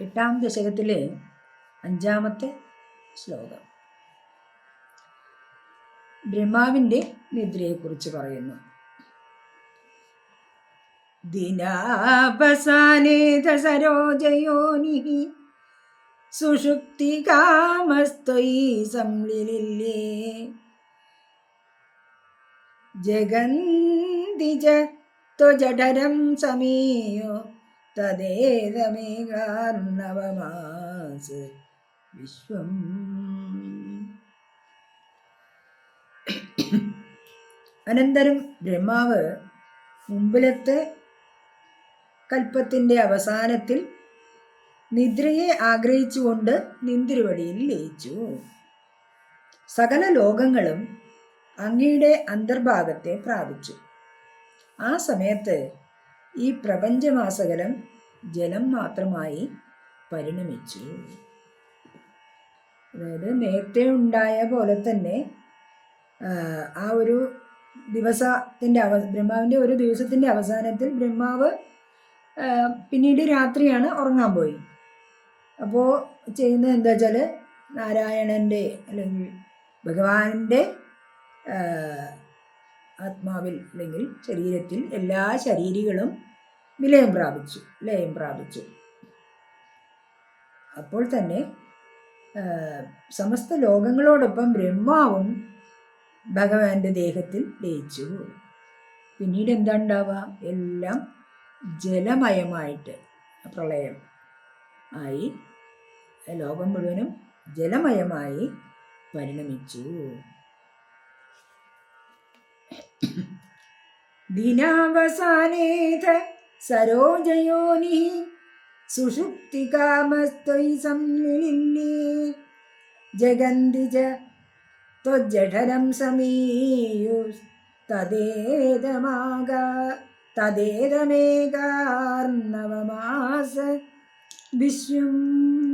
എട്ടാം ദശകത്തിലെ അഞ്ചാമത്തെ ശ്ലോകം. ബ്രഹ്മാവിന്റെ നിദ്രയെക്കുറിച്ച് പറയുന്നു. ദിനാപസാനേത സരോജയോനി സുഷുപ്തി കാമസ്ത്വയി സംലിലില്ലേ. ജഗന്തിജ ത്വജഠരം സമീയോ തദേതമേകാർണവമാസ് വിശ്വം. അനന്തരം ബ്രഹ്മാവ് മുമ്പിലത്തെ കൽപ്പത്തിന്റെ അവസാനത്തിൽ നിദ്രയെ ആഗ്രഹിച്ചുകൊണ്ട് നിന്തിരുവടിയിൽ ലയിച്ചു. സകല ലോകങ്ങളും അങ്ങയുടെ അന്തർഭാഗത്തെ പ്രാപിച്ചു. ആ സമയത്ത് ഈ പ്രപഞ്ചമാസകലം ജലം മാത്രമായി പരിണമിച്ചു. അതായത് നേരത്തെ ഉണ്ടായ പോലെ തന്നെ ആ ഒരു ദിവസത്തിന്റെ അവ ബ്രഹ്മാവിന്റെ ഒരു ദിവസത്തിന്റെ അവസാനത്തിൽ ബ്രഹ്മാവ് പിന്നീട് രാത്രിയാണ് ഉറങ്ങാൻ പോയി. അപ്പോൾ ചെയ്യുന്നത് എന്താ വെച്ചാൽ നാരായണന്റെ അല്ലെങ്കിൽ ഭഗവാന്റെ ആത്മാവിൽ അല്ലെങ്കിൽ ശരീരത്തിൽ എല്ലാ ശരീരികളും വിലയം പ്രാപിച്ചു ലയം പ്രാപിച്ചു. അപ്പോൾ തന്നെ സമസ്ത ലോകങ്ങളോടൊപ്പം ബ്രഹ്മാവും ഭഗവാന്റെ ദേഹത്തിൽ ലയിച്ചു. പിന്നീട് എന്താ ഉണ്ടാവുക? എല്ലാം ജലമയമായിട്ട് പ്രളയം ആയി ലോകം മുഴുവനും ജലമയമായി പരിണമിച്ചു. ദിനാവസാനേത സരോജയോനി സുഷുപ്തികാമസ്ത്വയി സംലില്ലേ ജഗന്തിജ ത്വജഠരം സമീയു തദേതമാക തദേതമേകാർണവമാസ. വിശ്വം